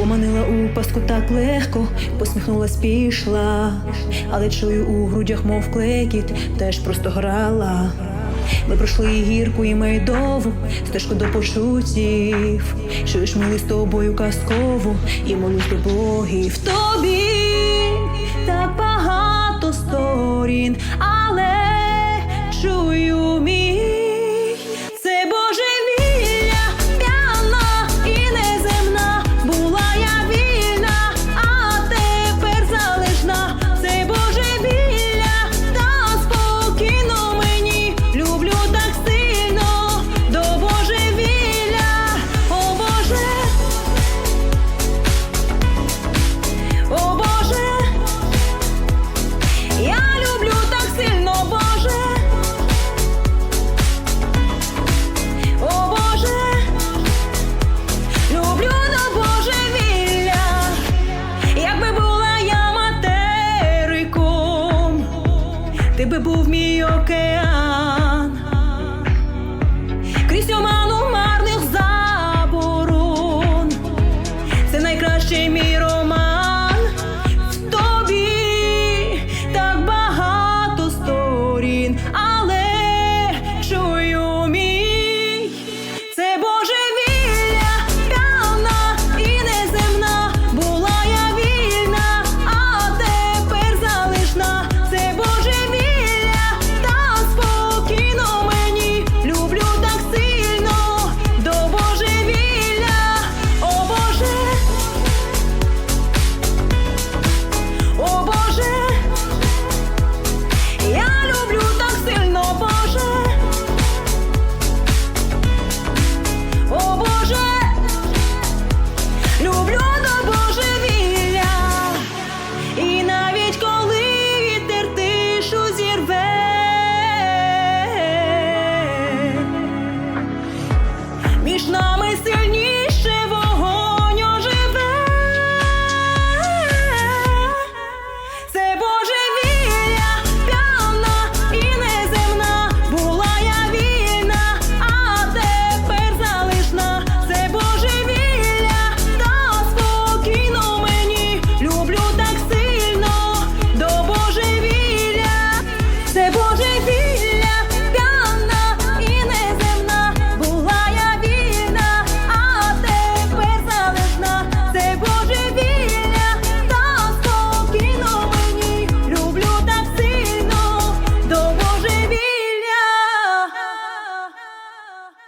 Заманила у пастку так легко, посміхнулась, пішла, але чую у грудях, мов клекіт, теж просто грала. Ми пройшли гірку і майдову, стежку до почуттів. Чуєш милий з тобою казкову і молюсь до богів. Тобі ти би був мій океан.